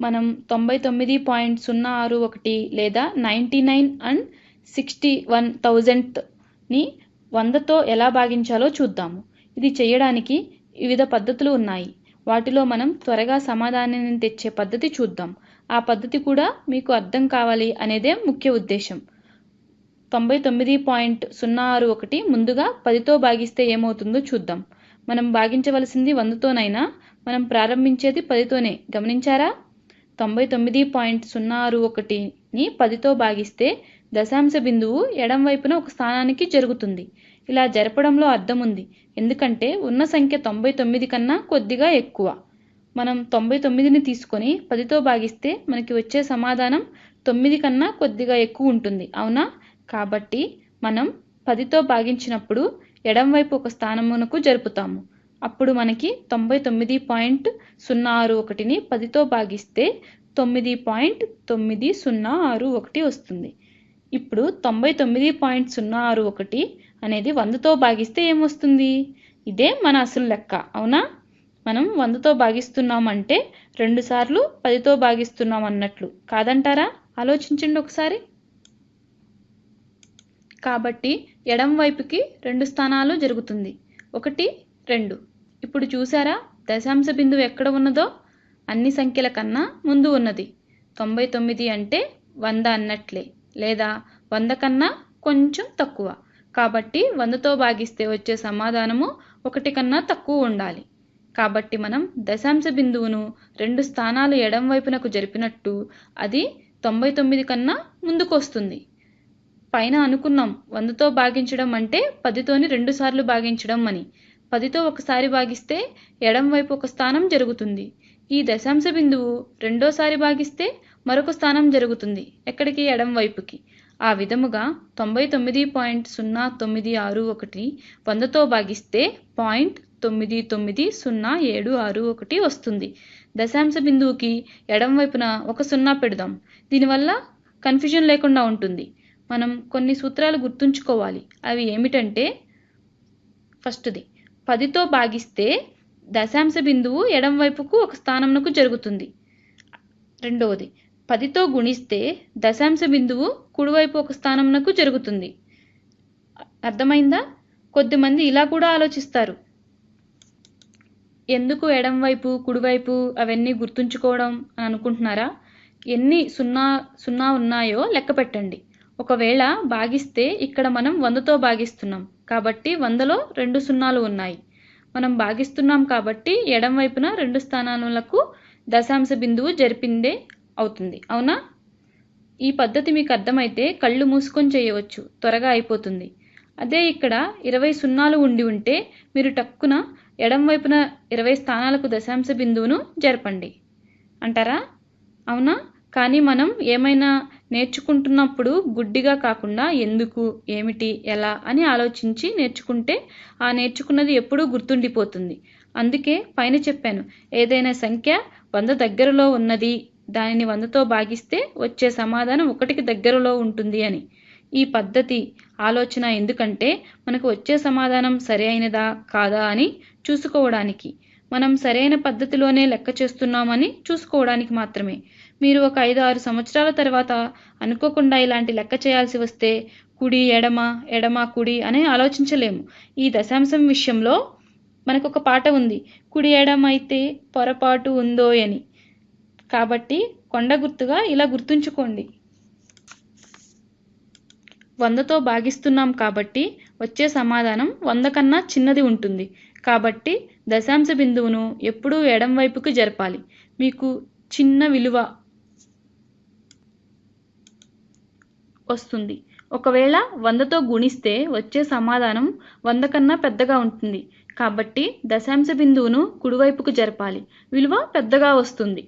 మనం తొంభై తొమ్మిది పాయింట్ సున్నా ఆరు ఒకటి లేదా ninety nine and sixty one థౌజండ్ని వందతో ఎలా భాగించాలో చూద్దాము. ఇది చేయడానికి వివిధ పద్ధతులు ఉన్నాయి. వాటిలో మనం త్వరగా సమాధానాన్ని తెచ్చే పద్ధతి చూద్దాం. ఆ పద్ధతి కూడా మీకు అర్థం కావాలి అనేదే ముఖ్య ఉద్దేశం. తొంభై తొమ్మిది పాయింట్ సున్నా ఆరు ఒకటి ముందుగా పదితో భాగిస్తే ఏమవుతుందో చూద్దాం. మనం భాగించవలసింది వందతోనైనా మనం ప్రారంభించేది పదితోనే. గమనించారా? తొంభై తొమ్మిది పాయింట్ సున్నా ఆరు ఒకటిని పదితో భాగిస్తే దశాంశ బిందువు ఎడం వైపున ఒక స్థానానికి జరుగుతుంది. ఇలా జరపడంలో అర్థం ఉంది. ఎందుకంటే ఉన్న సంఖ్య తొంభై తొమ్మిది కన్నా కొద్దిగా ఎక్కువ. మనం తొంభై తొమ్మిదిని తీసుకొని పదితో భాగిస్తే మనకి వచ్చే సమాధానం తొమ్మిది కన్నా కొద్దిగా ఎక్కువ ఉంటుంది. అవునా? కాబట్టి మనం పదితో భాగించినప్పుడు ఎడం వైపు ఒక స్థానమునకు జరుపుతాము. అప్పుడు మనకి తొంభై తొమ్మిది పాయింట్ సున్నా ఆరు ఒకటిని పదితో భాగిస్తే తొమ్మిది పాయింట్ తొమ్మిది సున్నా ఆరు ఒకటి వస్తుంది. ఇప్పుడు తొంభై తొమ్మిది పాయింట్ సున్నా ఆరు ఒకటి అనేది వందతో భాగిస్తే ఏమొస్తుంది? ఇదే మన అసలు లెక్క అవునా? మనం వందతో భాగిస్తున్నామంటే రెండుసార్లు పదితో భాగిస్తున్నాం అన్నట్లు కాదంటారా? ఆలోచించండి ఒకసారి. కాబట్టి ఎడం వైపుకి రెండు స్థానాలు జరుగుతుంది. ఒకటి రెండు. ఇప్పుడు చూసారా దశాంశ బిందువు ఎక్కడ ఉన్నదో? అన్ని సంఖ్యల కన్నా ముందు ఉన్నది. తొంభై తొమ్మిది అంటే వంద అన్నట్లే. లేదా వంద కన్నా కొంచెం తక్కువ. కాబట్టి వందతో భాగిస్తే వచ్చే సమాధానము ఒకటి కన్నా తక్కువ ఉండాలి. కాబట్టి మనం దశాంశ బిందువును రెండు స్థానాలు ఎడం వైపునకు జరిపినట్టు అది తొంభై తొమ్మిది కన్నా ముందుకొస్తుంది పైన అనుకున్నాం వందతో భాగించడం అంటే పదితోని రెండుసార్లు భాగించడం అని. పదితో ఒకసారి భాగిస్తే ఎడం వైపు ఒక స్థానం జరుగుతుంది. ఈ దశాంశ బిందువు రెండోసారి భాగిస్తే మరొక స్థానం జరుగుతుంది. ఎక్కడికి? ఎడం వైపుకి. ఆ విధముగా తొంభై తొమ్మిది పాయింట్ సున్నా తొమ్మిది ఆరు ఒకటి వందతో భాగిస్తే పాయింట్ తొమ్మిది తొమ్మిది సున్నా ఏడు ఆరు ఒకటి వస్తుంది. దశాంశ బిందువుకి ఎడం వైపున ఒక సున్నా పెడదాం. దీనివల్ల కన్ఫ్యూజన్ లేకుండా ఉంటుంది. మనం కొన్ని సూత్రాలు గుర్తుంచుకోవాలి. అవి ఏమిటంటే ఫస్ట్ది పదితో భాగిస్తే దశాంశ బిందువు ఎడం వైపుకు ఒక స్థానంకు జరుగుతుంది. రెండవది పదితో గుణిస్తే దశాంశ బిందువు కుడివైపు ఒక స్థానంకు జరుగుతుంది. అర్థమైందా? కొద్దిమంది ఇలా కూడా ఆలోచిస్తారు. ఎందుకు ఎడంవైపు కుడివైపు అవన్నీ గుర్తుంచుకోవడం అని అనుకుంటున్నారా? ఎన్ని సున్నా సున్నా ఉన్నాయో లెక్క పెట్టండి. ఒకవేళ భాగిస్తే ఇక్కడ మనం వందతో భాగిస్తున్నాం కాబట్టి వందలో రెండు సున్నాలు ఉన్నాయి. మనం భాగిస్తున్నాం కాబట్టి ఎడం వైపున రెండు స్థానాలకు దశాంశ బిందువు జరిపిందే అవుతుంది. అవునా? ఈ పద్ధతి మీకు అర్థమైతే కళ్ళు మూసుకొని చేయవచ్చు. త్వరగా అయిపోతుంది. అదే ఇక్కడ ఇరవై సున్నాలు ఉండి ఉంటే మీరు టక్కున ఎడం వైపున ఇరవై స్థానాలకు దశాంశ బిందువును జరపండి. అంటారా? అవునా? కానీ మనం ఏమైనా నేర్చుకుంటున్నప్పుడు గుడ్డిగా కాకుండా ఎందుకు ఏమిటి ఎలా అని ఆలోచించి నేర్చుకుంటే ఆ నేర్చుకున్నది ఎప్పుడూ గుర్తుండిపోతుంది. అందుకే పైన చెప్పాను ఏదైనా సంఖ్య వంద దగ్గరలో ఉన్నది దానిని వందతో భాగిస్తే వచ్చే సమాధానం ఒకటికి దగ్గరలో ఉంటుంది అని. ఈ పద్ధతి ఆలోచన ఎందుకంటే మనకు వచ్చే సమాధానం సరి అయినదా కాదా అని చూసుకోవడానికి. మనం సరైన పద్ధతిలోనే లెక్క చేస్తున్నామని చూసుకోవడానికి మాత్రమే. మీరు ఒక ఐదు ఆరు సంవత్సరాల తర్వాత అనుకోకుండా ఇలాంటి లెక్క చేయాల్సి వస్తే కుడి ఎడమ ఎడమ కుడి అని ఆలోచించలేము. ఈ దశాంశం విషయంలో మనకు ఒక పాట ఉంది. కుడి ఎడమ అయితే పొరపాటు ఉందో అని. కాబట్టి కొండ గుర్తుగా ఇలా గుర్తుంచుకోండి. వందతో భాగిస్తున్నాం కాబట్టి వచ్చే సమాధానం వంద కన్నా చిన్నది ఉంటుంది. కాబట్టి దశాంశ బిందువును ఎప్పుడూ ఎడం వైపుకు జరపాలి. మీకు చిన్న విలువ వస్తుంది. ఒకవేళ వందతో గుణిస్తే వచ్చే సమాధానం వంద కన్నా పెద్దగా ఉంటుంది. కాబట్టి దశాంశ బిందువును కుడివైపుకు జరపాలి. విలువ పెద్దగా వస్తుంది.